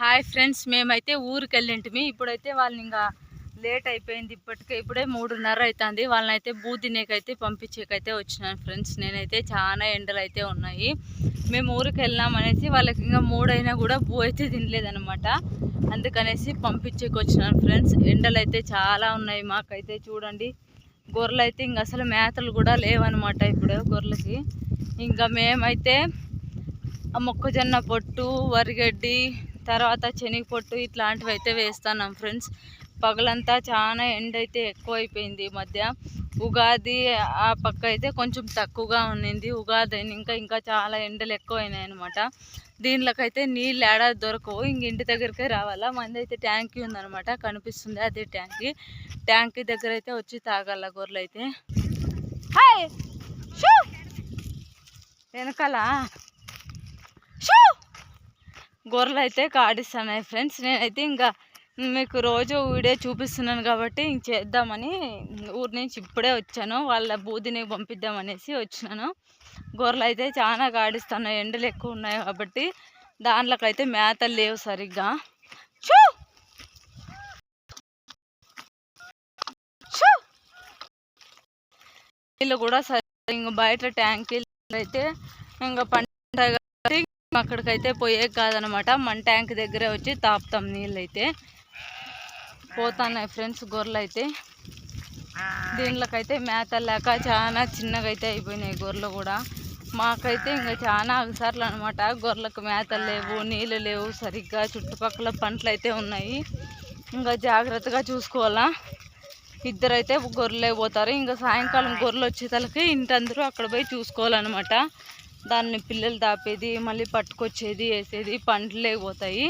Hi friends మేమైతే ఊరికి వెళ్ళింటిమి ఇప్పుడైతే వాళ్ళని ఇంకా లేట్ అయిపోయింది ఇప్పటికే. ఇప్పుడే మూడున్నర అవుతుంది వాళ్ళని అయితే బూ తినేకైతే పంపించేకైతే వచ్చినాను ఫ్రెండ్స్. నేనైతే చాలా ఎండలు అయితే ఉన్నాయి. మేము ఊరికి వెళ్ళామనేసి వాళ్ళకి ఇంకా మూడైనా కూడా బూ అయితే తినలేదనమాట అందుకనేసి పంపించేకి వచ్చినాను ఫ్రెండ్స్. ఎండలు అయితే చాలా ఉన్నాయి మాకైతే చూడండి. గొర్రెలు అయితే ఇంక అసలు మేతలు కూడా లేవనమాట ఇప్పుడు గొర్రెలకి. ఇంకా మేమైతే మొక్కజొన్న పొట్టు వరిగడ్డి తర్వాత శనగపొట్టు ఇట్లాంటివి అయితే వేస్తున్నాం ఫ్రెండ్స్. పగలంతా చాలా ఎండ అయితే ఎక్కువ అయిపోయింది ఈ మధ్య. ఉగాది ఆ పక్క అయితే కొంచెం తక్కువగా ఉన్నింది. ఉగాది ఇంకా ఇంకా చాలా ఎండలు ఎక్కువైనాయి అనమాట దీనిలోకైతే నీళ్ళు ఏడాది దొరకవు. ఇంక ఇంటి దగ్గరికే రావాలా? మంది అయితే ట్యాంకీ ఉందనమాట కనిపిస్తుంది అదే ట్యాంకీ. ట్యాంకీ దగ్గర అయితే వచ్చి తాగాల గొర్రెలు అయితే హాయ్ వెనకాల. గొర్రెలు అయితే కాడిస్తున్నాయి ఫ్రెండ్స్ నేనైతే ఇంకా మీకు రోజు వీడియో చూపిస్తున్నాను కాబట్టి ఇంక చేద్దామని ఊరి నుంచి ఇప్పుడే వచ్చాను. వాళ్ళ బూదిని పంపిద్దామనేసి వచ్చినాను. గొర్రెలు అయితే చాలా కాడిస్తున్నాయి ఎండలు ఎక్కువ ఉన్నాయి కాబట్టి దాంట్లోకైతే మేతలు లేవు సరిగ్గా. చూ నీళ్ళు కూడా సరి ఇంక బయట ట్యాంకీలు అయితే ఇంకా పంట అక్కడికైతే పోయే కాదనమాట. మన ట్యాంక్ దగ్గరే వచ్చి తాపుతాం నీళ్ళు అయితే పోతున్నాయి ఫ్రెండ్స్ గొర్రెలు అయితే దీంట్లోకైతే మేత లేక చాలా చిన్నగా అయితే అయిపోయినాయి గొర్రెలు కూడా. మాకైతే ఇంకా చాలా అగసార్లు అనమాట గొర్రెలకు మేతలు లేవు నీళ్ళు లేవు సరిగ్గా చుట్టుపక్కల పంటలు అయితే ఉన్నాయి. ఇంకా జాగ్రత్తగా చూసుకోవాలా. ఇద్దరైతే గొర్రెలే పోతారు. ఇంకా సాయంకాలం గొర్రెలు వచ్చేసరికి ఇంటందరూ అక్కడ పోయి చూసుకోవాలన్నమాట దాన్ని పిల్లలు దాపేది మళ్ళీ పట్టుకొచ్చేది వేసేది పంటలు లేకపోతాయి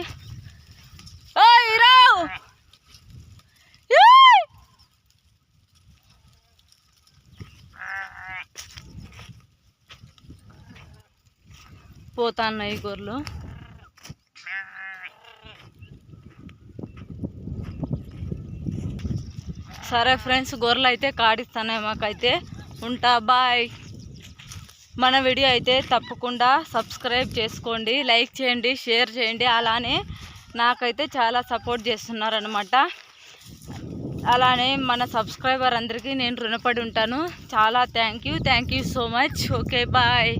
పోతాన్నాయి గొర్రెలు. సరే ఫ్రెండ్స్ గొర్రెలు అయితే కాడిస్తున్నాయి మాకైతే. ఉంటా బాయ్. మన వీడియో అయితే తప్పకుండా సబ్స్క్రైబ్ చేసుకోండి లైక్ చేయండి షేర్ చేయండి. అలానే నాకైతే చాలా సపోర్ట్ చేస్తున్నారనమాట అలానే మన సబ్స్క్రైబర్ అందరికీ నేను రుణపడి ఉంటాను. చాలా thank you thank you so much. Okay bye.